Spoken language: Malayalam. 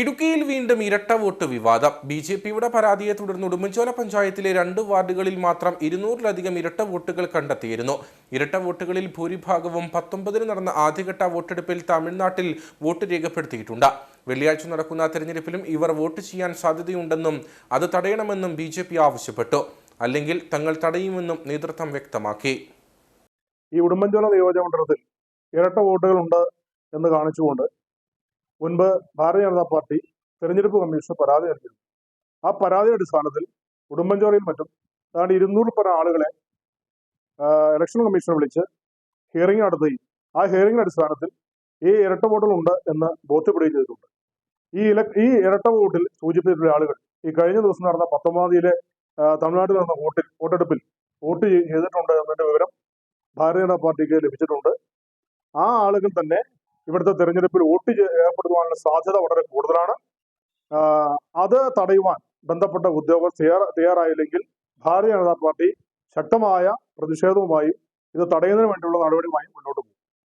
ഇടുക്കിയിൽ വീണ്ടും ഇരട്ട വോട്ട് വിവാദം. ബി ജെ പിയുടെ പരാതിയെ തുടർന്ന് ഉടുമ്പൻചോല പഞ്ചായത്തിലെ രണ്ട് വാർഡുകളിൽ മാത്രം ഇരുന്നൂറിലധികം ഇരട്ട വോട്ടുകൾ കണ്ടെത്തിയിരുന്നു. ഇരട്ട വോട്ടുകളിൽ ഭൂരിഭാഗവും പത്തൊമ്പതിന് നടന്ന ആദ്യഘട്ട വോട്ടെടുപ്പിൽ തമിഴ്നാട്ടിൽ വോട്ട് രേഖപ്പെടുത്തിയിട്ടുണ്ട്. വെള്ളിയാഴ്ച നടക്കുന്ന തെരഞ്ഞെടുപ്പിലും ഇവർ വോട്ട് ചെയ്യാൻ സാധ്യതയുണ്ടെന്നും അത് തടയണമെന്നും ബി ആവശ്യപ്പെട്ടു. അല്ലെങ്കിൽ തങ്ങൾ തടയുമെന്നും നേതൃത്വം വ്യക്തമാക്കി. ഈ ഉടുമ്പൻചോല നിയോജകമണ്ഡലത്തിൽ ഇരട്ട വോട്ടുകളുണ്ട് എന്ന് കാണിച്ചുകൊണ്ട് മുൻപ് ഭാരതീയ ജനതാ പാർട്ടി തെരഞ്ഞെടുപ്പ് കമ്മീഷന് പരാതി നൽകിയിരുന്നു. ആ പരാതിയുടെ അടിസ്ഥാനത്തിൽ ഉടുമ്പൻചോറയിൽ മറ്റും ഏതാണ്ട് ഇരുന്നൂറിൽ പരം ആളുകളെ ഇലക്ഷൻ കമ്മീഷനെ വിളിച്ച് ഹിയറിംഗ് നടത്തുകയും ആ ഹിയറിംഗിന്റെ അടിസ്ഥാനത്തിൽ ഈ ഇരട്ട വോട്ടുകളുണ്ട് എന്ന് ബോധ്യപ്പെടുകയും ചെയ്തിട്ടുണ്ട്. ഈ ഇല ഈ ഇരട്ട വോട്ടിൽ സൂചിപ്പിച്ചിട്ടുള്ള ആളുകൾ ഈ കഴിഞ്ഞ ദിവസം നടന്ന പത്തൊമ്പതാം തീയതിയിലെ തമിഴ്നാട്ടിൽ നടന്ന വോട്ടിൽ വോട്ടെടുപ്പിൽ വോട്ട് ചെയ്തിട്ടുണ്ട് എന്നതിന്റെ വിവരം ഭാരതീയ ജനതാ പാർട്ടിക്ക് ലഭിച്ചിട്ടുണ്ട്. ആ ആളുകൾ തന്നെ ഇവിടുത്തെ തെരഞ്ഞെടുപ്പിൽ വോട്ട് ഏർപ്പെടുവാനുള്ള സാധ്യത വളരെ കൂടുതലാണ്. അത് തടയുവാൻ ബന്ധപ്പെട്ട ഉദ്യോഗസ്ഥർ തയ്യാറ തയ്യാറായില്ലെങ്കിൽ ഭാരതീയ ജനതാ പാർട്ടി ശക്തമായ പ്രതിഷേധവുമായും ഇത് തടയുന്നതിന് വേണ്ടിയുള്ള നടപടിയുമായും മുന്നോട്ട് പോകും.